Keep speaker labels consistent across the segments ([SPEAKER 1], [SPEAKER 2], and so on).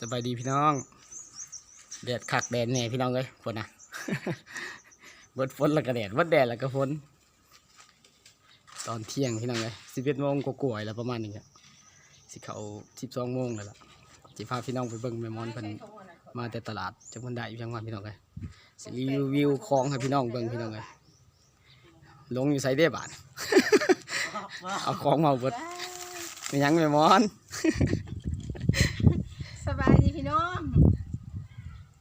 [SPEAKER 1] สบายดีพี่น้องแดดคักแดดแน่พี่น้องเลยฝนนะเบิดฝนแล้วก็แดดเบิดแดดแล้วก็ฝนตอนเที่ยงพี่น้องเลยสิบเอ็ดโมงก็กลัวาๆแล้วประมาณนี้ครับสิเขาสิบสองโมงแล้วล่ะสิพาพี่น้องไปเบิ่งแม่มอนเพิ่นมาแต่ตลาดจังหวัดใดอยู่จังหวัดพี่น้องเลยสิรีวิวของให้พี่น้องเบิ่งพี่น้องเลยลงอยู่ไซเด้บาทเอาของมาเบิดเป็นหยังแม่มอน
[SPEAKER 2] สบายดีพี่ น้อง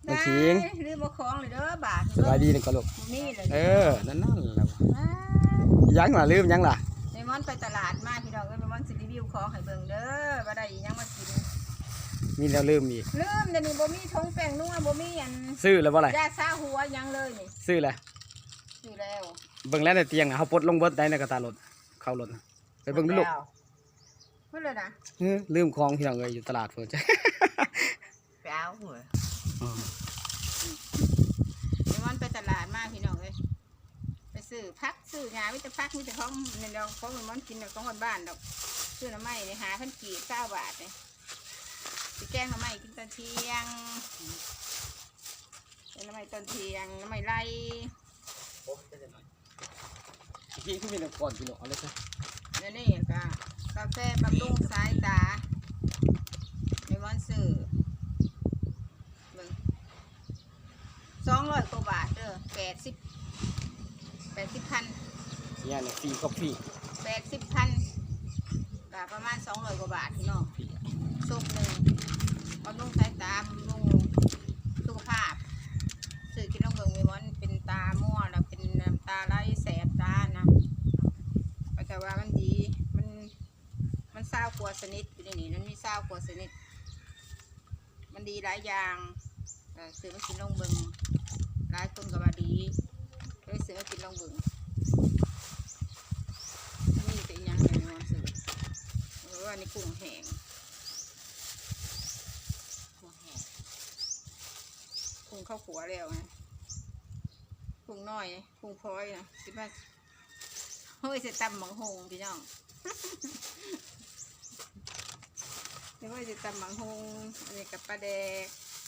[SPEAKER 1] น้องขิง
[SPEAKER 2] ได้ลืมมาของเลยเด้อบาท
[SPEAKER 1] สบายดีนี่ก็ลูก
[SPEAKER 2] นี่เลย
[SPEAKER 1] เออนั่นนั่นแหละยังล่ะลืมยังล่ะ
[SPEAKER 2] ในมอนไปตลาดมาพี่น้องก็ในมอนสิรีวิวของให้เบิ่งเด้อว่าได้อิหยังมากิน
[SPEAKER 1] มีแล้วลืมอีก
[SPEAKER 2] ลืมเดี๋ยวนี้บ่มีทงแป้งนัวบ่มีอัน
[SPEAKER 1] ซื้อแล้วบ่ไร
[SPEAKER 2] ยาซาหัวหยังเลยนี่
[SPEAKER 1] ซื้อแล้ว
[SPEAKER 2] ซื้อแล้ว
[SPEAKER 1] เบิ่งแล้วในเตียงน่ะเขาปลดลงเบิดได้ในกระตารถเข้ารถน่ะไปเบิ่งดูลูก
[SPEAKER 2] เพิ่นเลยนะ
[SPEAKER 1] เออลืมของพี่น้องเอ้ยอยู่ตลาดเพิ่นจ้ะ
[SPEAKER 3] ไปเอาหัว
[SPEAKER 1] อืม
[SPEAKER 2] ในมอนไปตลาดมาพี่น้องเอ้ยไปซื้อผักซื้อหญ้ามีแต่ผักมีแต่ของในดอกของในมอนกินดอกของคนบ้านดอกซื้อหน่อไม้นี่หาพันกีบเก้าบาทนี่สิแกงหน่อไม้กินตอนเที่ยงเป็นน้ำไม้ต้นเทียงน้ำไม้ไล่
[SPEAKER 1] พี่ขึ้นมีแต่ก่อนพี่น้องเอาเลยซะ
[SPEAKER 2] แล้วนี่ก็กาแฟบำรุงสายตาในวันสื่อเบิ่งสอง ร้อยกว่าบาทเด้อแปดสิบแปดสิบพัน
[SPEAKER 1] เนี่ยเนี่ยฟรีก็ฟรี
[SPEAKER 2] แปดสิบพันก็ประมาณสองร้อยกว่าบาทพี่น้องซุปหนึ่งบำรุงสายตาบำรุงสุขภาพสื่อกินลองเบิ่งมีวันเป็นตาม่วแล้วเป็นน้ำตาไหลแสบตานะแต่ว่ามันดีมันมันเศร้ากว่าสนิทอยู่ในนี้มันมีเศร้ากว่าสนิท มันดีหลายอย่างเออซื้อมากินลองเบิง หลายคนก็ว่าดีเลยซื้อมากินลองเบิงนี่เป็นหยังไงมันซื้อเอออันนี้กุ้งแห้งกุ้งแห้งกุ้งข้าวขัวแล้วไงกุ้งน้อยกุ้งพลอยนะคิดว่าเฮ้ยจะตำหมังหงพี่น้องเดี๋ยวเฮ้ยจะตำหมังหงอันนี้กับปลาแดก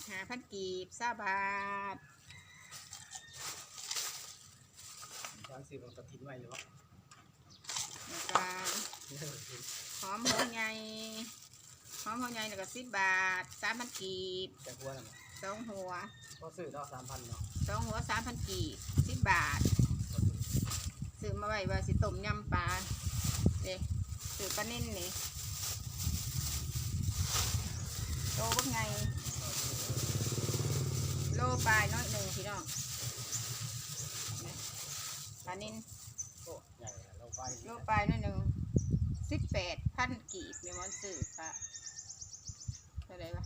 [SPEAKER 2] หาพันกีบซาบาท
[SPEAKER 1] ยังซื้อมันกระถิ่นไว้อยู่บ่
[SPEAKER 2] แล้วก็หอมหัวใหญ่หอมหัวใหญ่แล้วก็สิบบาทสามพันกีบ
[SPEAKER 1] แต่หัวนั่นน่ะ
[SPEAKER 2] สองหัว
[SPEAKER 1] ก็ซื้อเนาะ3,000เนาะ
[SPEAKER 2] สองหัวสามพันกีบสิบบาทซื้อมาไว้ว่าสิต้มยำปลาเด็ซื้อปลาเน่นนี่โตว่าไง โลปลายน้อยหนึ่งพี่น้องนี่ปลา นิน
[SPEAKER 1] โอ้ใหญ่แล้วเราไป
[SPEAKER 2] โลปลายน้อยหนึ่งสิบแปดพันกีบมีมอนซื้อปลาเท่าไหรวะ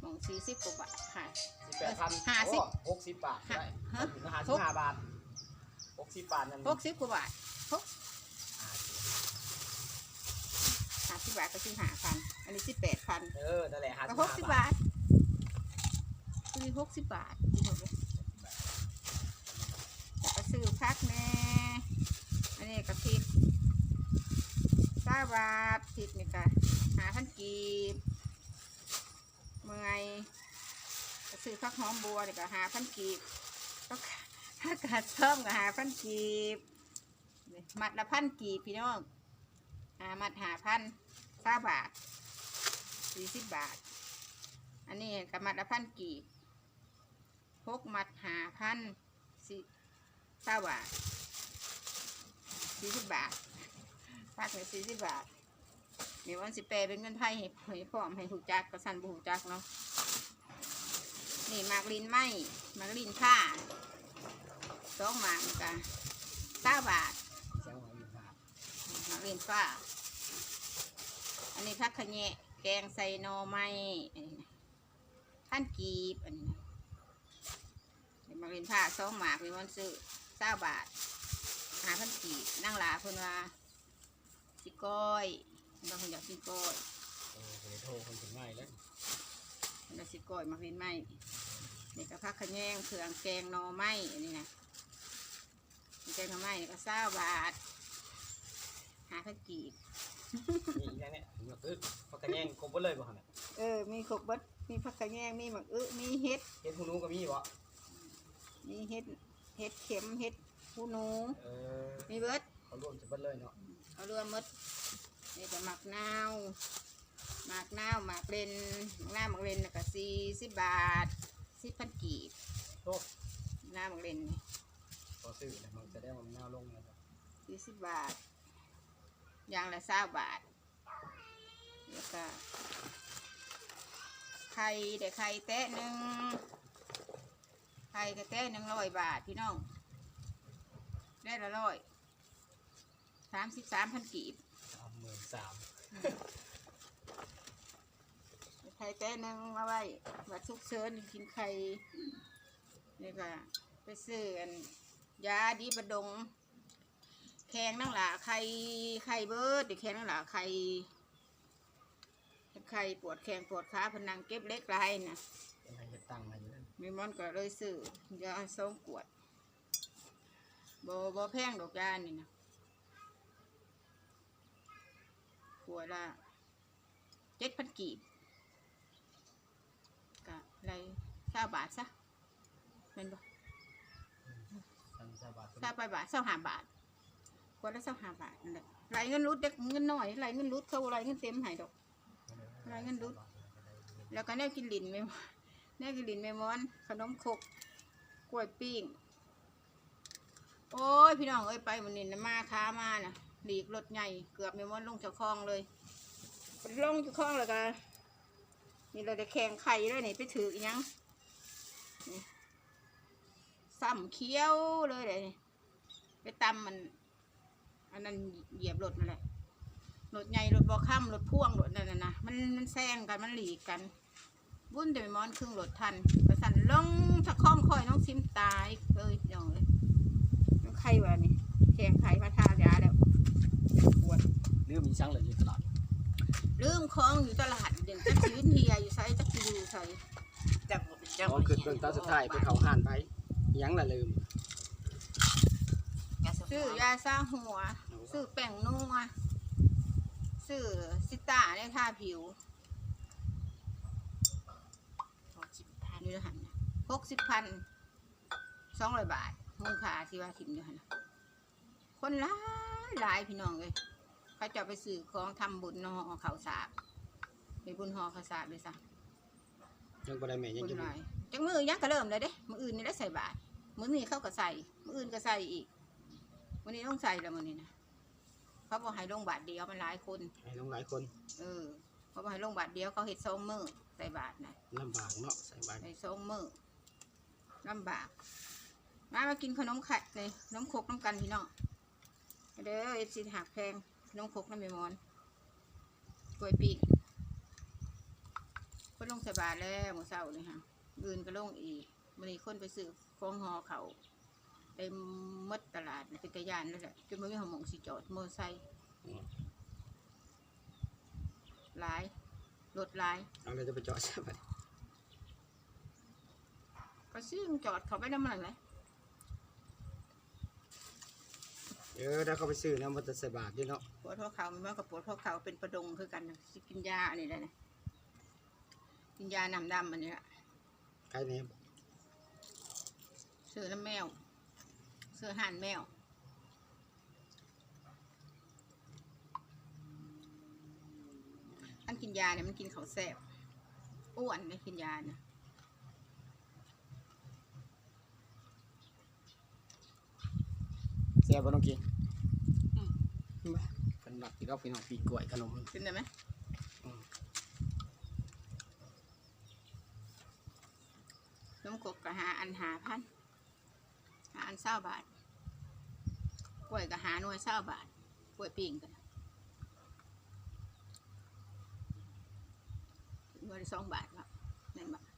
[SPEAKER 2] หมองสี่สิบกว่าบาทหาย
[SPEAKER 1] 18,000
[SPEAKER 2] ห้าสิบ
[SPEAKER 1] โอ้60บาทได้
[SPEAKER 2] ฮะ
[SPEAKER 1] 55บาท60บาทนั่น
[SPEAKER 2] หกสิบกว่าบาทหกห้าสิบบาทก็ซื้อหาพันอันนี้สิบแปดพัน
[SPEAKER 1] เออนั่นแหละ
[SPEAKER 2] ก็
[SPEAKER 1] 55
[SPEAKER 2] หกสิบบาทซื้อหกสิบบาทพี่น้องเอ้ยแต่ พักแน่อันนี้กระพริกเก้าบาทพริกนี่ก็หาพันกีบเมื่อไงก็ซื้อพักหอมบัวนี่ก็หาพันกีบก็ถ้ากาดเพิ่มก็หาพันกีบมัดละพันกีบพี่น้องหามัดหาพันเก้าบาทสี่สิบบาท อันนี้กับมัดละพันกีบพกมัดหาพัน เก้าบาทสี่สิบบาทพักเลยสี่สิบบาทเดี๋ยววันสิแปลเป็นเงินไทยให้ให้พร้อมให้หูจักก็สั่นบุหูจักเนาะนี่หมากลินไหมหมากลินผ้าสองหมากนี่กันเก้าบาท
[SPEAKER 1] เสียงหัวอยู่ครับ
[SPEAKER 2] นักเรียนฟ้าอันนี้พักขะแยะแกงใส่หนอไม้อันนี้นะท่านกีบอันนี้นะเดี๋ยวมาเรียนผ้าสองหมากมีวันซื้อ เก้าบาทหาพันกีบนั่งหลาเพิ่นว่าสิก้อยบางคนอยากกินก้อย
[SPEAKER 1] โอ้โหโทรคนถึงง่ายแล้ว
[SPEAKER 2] เพิ่นว่าสิก้อยมาเรียนไม้นี่ก็พักขะแยงเครื่องแกงหนอไม้อันนี้นะแกงหนอไม้นี่ก็เก้าบาทหาพันกีบ
[SPEAKER 1] นี่อีกแล้วเนี่ยหมักอึกผักกระแยงครบหมดเลยบ่หั่นน่ะ
[SPEAKER 2] เออ มีขบเบัดมีผักกระแยงมีหมักอึมีเห็ด
[SPEAKER 1] เฮ็ดหูหนูก็มีบ่
[SPEAKER 2] มีเห็ด เห็ดเข็มเห็ดหูหนู
[SPEAKER 1] เออ
[SPEAKER 2] มีเบิด
[SPEAKER 1] เขารวมจะเบิดเลยเนาะ
[SPEAKER 2] เอาเรือมดนี่ก็หมักนาวหมักนาวหมักเลนหมักนาวหมักเลนแล้วก็สี่สิบบาทสิบพันกีบ
[SPEAKER 1] โต
[SPEAKER 2] หน้าหมักเลนนี่
[SPEAKER 1] พอซื้อแล้วมันจะได้มันหน้าลงแล้วครับ
[SPEAKER 2] สี่สิบบาทอย่างละเศร้าบาทแล้วก็ไข่เด็กไข่แตะหนึ่ง ไข่กระแตะหนึ่งร้อยบาทพี่น้อง ได้ละร้อยสามสิบสามพันกีบ
[SPEAKER 1] สามหมื่นสาม
[SPEAKER 2] ไข่แต้หนึงมาไว้วัดทุกเชิญกินไข่นี่ก็ไปซื้ออันยาดีประดง แข็งนั่งหล่ะไข่ไข่เบิร์ดแข็งนั่งหล่ะไข่ไข่ปวดแข้งปวดขาพนังเก็บเล็กไรนะ
[SPEAKER 1] มาอยู่นั่น
[SPEAKER 2] มีมอนก็เลยซื้อยาสองขวดบอบแพงดอกยานี่นะขวดละเจ็ดพันกีบก็ไรเก้าบาทซะเป็นบ่
[SPEAKER 1] สามสิบบาท
[SPEAKER 2] เก้าไปบาทเก้าห้าบาทขวดละเก้าห้าบาทนั่นแหละไรเงินรุดเด็กเงินน้อยไรเงินรุดเขาไรเงินเต็มใหายดอกรายเงินรุด แล้วก็แนวกินลินไม่ แนวกิลินไม่ม้อน ขนมครกกล้วยปิ้ง โอ้ย พี่น้องเอ้ยไปมันนี่นะมาค้ามาน่ะหลีกรถใหญ่เกือบไม่ม้อนลงจากคลองเลย ลงจากคลองแล้วก็นี่เราจะแข่งไข่เลยนี่ไปถืออีหยังซ้ำเคี้ยวเลยเลยไปตำมัน อันนั้นเหยียบรถนั่นแหละรถใหญ่รถบอค่ำรถพ่วงรถนั่นน่ะนะมันมันแซงกันมันหลีกกัน บุ่นแต่ไม่มอนครึ่งรถทันประสันลงถ้าคล้องคอยน้องซิมตายเลยน้องเลยน้องไข่วะนี่แข่งไข่มาทายาแล้วปวด
[SPEAKER 1] ลืมมีช่างเลยอยู่ตลาด
[SPEAKER 2] ลืมคล้องอยู่ตลาดเดี๋ยวจะชื้นเฮียอยู่ไซจะกิอยู่ไซ
[SPEAKER 3] จับจับ
[SPEAKER 1] อ๋อคือเบิ่งตาสุดท้ายไปเขาห่านไปอิหยังละลืม
[SPEAKER 2] ซื้อยาซาหัวซื้อแป้งนัวซื้อซิต้าเนี่ยทาผิว
[SPEAKER 3] หกสิ บพัน
[SPEAKER 2] นี่ละหันหกสิบพันสองร้อยบาทมูลค่าที่ว่าถิ่มอยู่หันน่ะคนหลายหลายพี่น้องเลยเขาจะเอาไปซื้อของทำบุญเนอเขาวสากไปบุญหอเขาวสากเลยซะ
[SPEAKER 1] ยังบ่ได้แม่ยัง
[SPEAKER 2] บุญ
[SPEAKER 1] อยู่
[SPEAKER 2] หน่อยจังมือยังก็เริ่มเลยเด้มืออื่นนี่ได้ใส่บาทมือนี้เขาก็ใส่มืออื่นก็ใส่อีกวันนี้ต้องใส่แล้วมือนี้นะเขาบอกให้ลงบาทเดียวมันหลายคน
[SPEAKER 1] ให้น้องหลายคน
[SPEAKER 2] เออเขาบอกให้ลงบาทเดียวเขาเห็ดสองมือ ใส่บาทนะ
[SPEAKER 1] ลำบากเนาะใส่บาตร
[SPEAKER 2] ในสองมือลำบาก มามากินขนมไข่เลยขนมครกน้ำกันพี่น้องเด้อเอฟซีหักแพงขนมครกน้ำเมมอนกล้วยปีกคนลงใส่บาทแล้วเมื่อเช้านี่ค่ะอื่นก็ลงอีกมันนี้คนไปซื้อของหอเขาเต็มหมดตลาดเป็นตะยานนั่นแหละจนมันมีหอมงสิจอดมอเตอร์ไซค์หลาย รถหลาย
[SPEAKER 1] เอาเลยจะไปจอดใช่ไหม
[SPEAKER 2] ก็ซื้อจอดเขาไปน้ำมันเลย
[SPEAKER 1] เออถ้าเขาไปซื้อนะมันจะใส่บาทด้วยเนาะ
[SPEAKER 2] ปวดหัวเข่ามันมากกับปวดหัวเข่าเป็นประดงคือกันนะสิกินยาอันนี้ได้นะกินยาน้ำดำอันนี้ละ
[SPEAKER 1] ใครเนี่ย
[SPEAKER 2] ซื้อน้ำแมวซื้ออาห่านแมว อันกินยาเนี่ยมันกินเขาวแสบอ้วนเลยกินยาเนี่ย
[SPEAKER 1] เสียบ่ต้องกินเป็นหลักที่เราพี่น้องปีกล้วยขนม
[SPEAKER 2] กินได้ไหม
[SPEAKER 1] อืม
[SPEAKER 2] น้ำกบกะหาอันหาพันหาอันเศร้าบาทกล้วยกะหาหน่วยเศร้าบาทกล้วยปิ้งกัน ถึงหน่วยละสองบาทครับนั่นบาท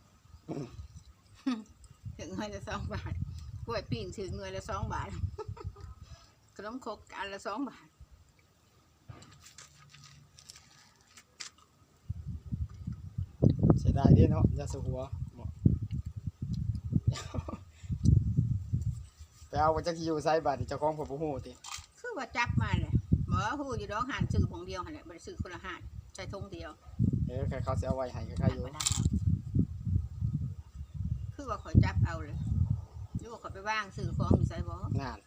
[SPEAKER 2] ถึงหน่วยละสองบาทกล้วยปิ้งถึงหน่วยละสองบาทขนมครกอันละสองบาท
[SPEAKER 1] เสียดายเด้เนาะยาสูบหัวเหมาะไปเอาว่าจักสิอยู่ไสบาทนี่เจ้าของผมบ่ฮู้ติ
[SPEAKER 2] คือว่าจับมาเลยบบ่ฮู้อยู่ดอกหันซื้อของเดียวหั่นแหละบ่ได้ซื้อคนละหันใช้ทงเดียว
[SPEAKER 1] เออใครเขาจะเอาไว้ให้ใครอยู่
[SPEAKER 3] บ่ได้
[SPEAKER 2] คือว่าข่อยจับเอาเลยหรือว่าข่อยไปว่างซื้อของอยู่ไสบ่
[SPEAKER 1] งาน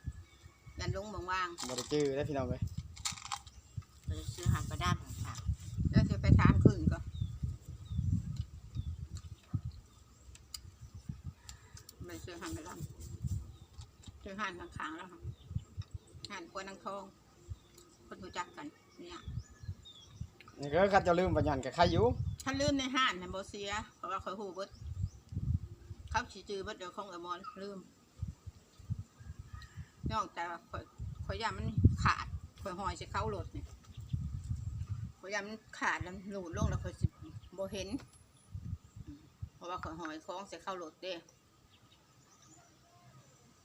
[SPEAKER 2] ยันลงบ่ว่าง
[SPEAKER 1] บริจื้อได้อพี่น้องเลย
[SPEAKER 3] เลยซื้อหันประดามค่ะ
[SPEAKER 2] แล้วสิไปถามคืนก็มันซื้อหันไปลำซื้อหันข้างๆแล้วค่ะหันกวนนางทอง คนรู้จักกันเนี่ย
[SPEAKER 1] นี่ก็คัดจะลืมปัญญากับใครอยู่
[SPEAKER 2] ถ้าลืมในห้านน่ะบ่เสียเพราะว่าข่อยฮู้เบิดเขาสิจื้อเบิดเดี๋ยวของเอมอนลืมนอกแต่ว่าข่อยข่อยย่ามันขาดข่อยหอยสิเข้ารถนี่ข่อยย่ามันขาดแล้วหลุดลงแล้วข่อยสิบ่เห็นอืมเพราะว่าข่อยหอยของสิเข้ารถเด้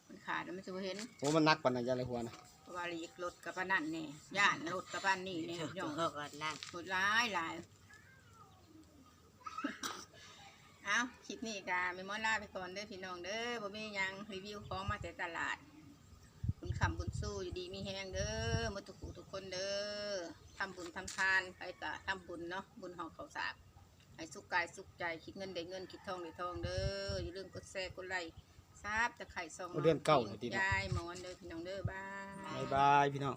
[SPEAKER 2] มันขาดแล้วมันสิบ่เห็น
[SPEAKER 1] โอ้มันนักปานนั้นยาเลยหัวนะ
[SPEAKER 2] เพราะว่าลีกรถกับปานนั่นแน่ย่านรถกับปานนี่แน่
[SPEAKER 3] เถอะ
[SPEAKER 2] ย่อง
[SPEAKER 3] เถอะก่อนนั่น
[SPEAKER 2] หมดร้ายหลาย เอาคลิปนี้กาไม่มอนลาไปก่อนเด้อพี่น้องเด้อบ่มีหยังรีวิวของมาแต่ตลาด คุณคำบุญสู้อยู่ดีมีแหงเด้อหมดทุกผู้ทุกคนเด้อทำบุญทำทานไปกะทำบุญเนาะบุญหอกเขาวสากให้สุขกายสุขใจคิดเงินได้เงินคิดทองได้ทองเด้ออย่าลืมกดแชร์กดไลค์ ทราบจะไข่ซอง
[SPEAKER 1] โอ้เดือนเก้าเลยทีเดียว ยา
[SPEAKER 2] ยหมอนเด้อพี่น้องเด้อบาย
[SPEAKER 1] บายบายพี่น้อง